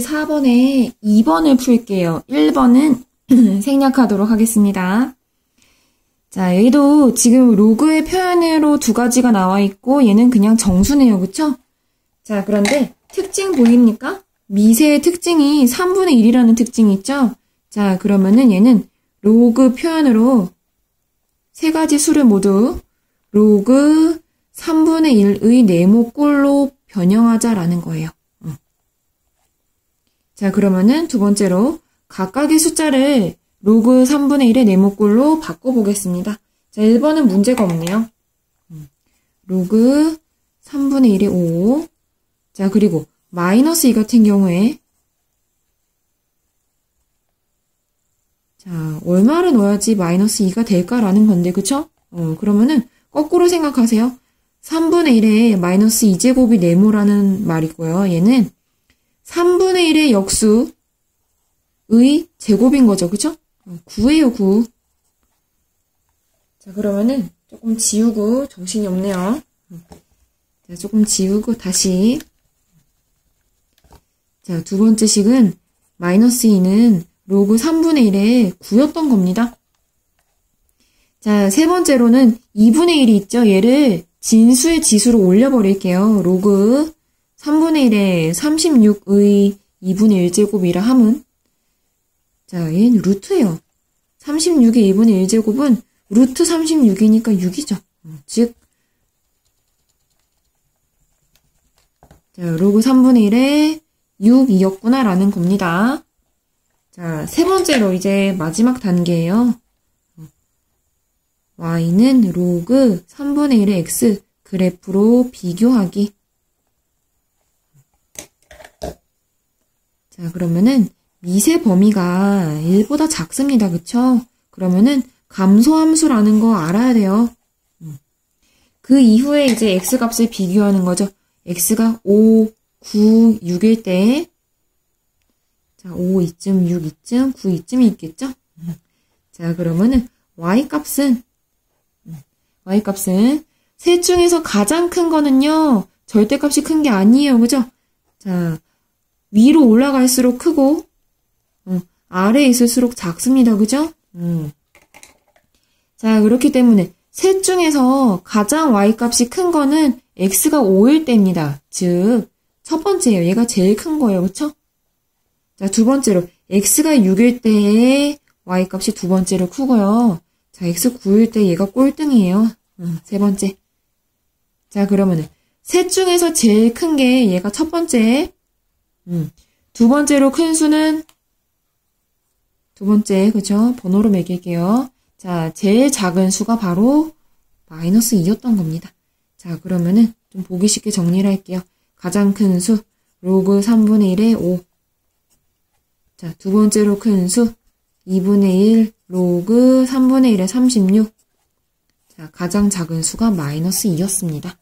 4번에 2번을 풀게요. 1번은 생략하도록 하겠습니다. 자, 여기도 지금 로그의 표현으로 두 가지가 나와 있고 얘는 그냥 정수네요. 그쵸? 자, 그런데 특징 보입니까? 미세의 특징이 3분의 1이라는 특징이 있죠? 자, 그러면은 얘는 로그 표현으로 세 가지 수를 모두 로그 3분의 1의 네모꼴로 변형하자라는 거예요. 자, 그러면은 두 번째로 각각의 숫자를 로그 3분의 1의 네모꼴로 바꿔보겠습니다. 자, 1번은 문제가 없네요. 로그 3분의 1의 5. 자, 그리고 마이너스 2 같은 경우에 자, 얼마를 넣어야지 마이너스 2가 될까라는 건데, 그쵸? 어, 그러면은 거꾸로 생각하세요. 3분의 1에 마이너스 2제곱이 네모라는 말이고요. 얘는 3분의 1의 역수의 제곱인 거죠. 그쵸? 9예요, 9. 자, 그러면은 조금 지우고 정신이 없네요. 자, 조금 지우고 다시. 자, 두 번째 식은 마이너스 2는 로그 3분의 1에 9였던 겁니다. 자, 세 번째로는 2분의 1이 있죠. 얘를 진수의 지수로 올려버릴게요. 로그 3분의 1에 36의 2분의 1제곱이라 함은 자, 얘는 루트예요. 36의 2분의 1제곱은 루트 36이니까 6이죠. 즉, 자, 로그 3분의 1에 6이었구나 라는 겁니다. 자, 세 번째로 이제 마지막 단계예요. y는 로그 3분의 1의 x 그래프로 비교하기. 자, 그러면은 미세 범위가 1보다 작습니다. 그쵸? 그러면은 감소함수라는 거 알아야 돼요. 그 이후에 이제 x 값을 비교하는 거죠. x가 5, 9, 6일 때 자, 5 이쯤, 6 이쯤, 9 이쯤이 있겠죠? 자, 그러면은 y 값은 y 값은 셋 중에서 가장 큰 거는요. 절대값이 큰 게 아니에요. 그죠? 자, 위로 올라갈수록 크고 어, 아래에 있을수록 작습니다. 그죠? 음. 자, 그렇기 때문에 셋 중에서 가장 y값이 큰 거는 x가 5일 때입니다. 즉, 첫 번째예요. 얘가 제일 큰 거예요. 그쵸? 자, 두 번째로 x가 6일 때에 y값이 두 번째로 크고요. 자, x 9일 때 얘가 꼴등이에요. 음, 세 번째. 자, 그러면은 셋 중에서 제일 큰 게 얘가 첫 번째. 음, 두 번째로 큰 수는 두 번째, 그죠? 번호로 매길게요. 자, 제일 작은 수가 바로 마이너스 2였던 겁니다. 자, 그러면은 좀 보기 쉽게 정리를 할게요. 가장 큰 수, 로그 3분의 1의 5. 자, 두 번째로 큰 수, 2분의 1, 로그 3분의 1의 36. 자, 가장 작은 수가 마이너스 2였습니다.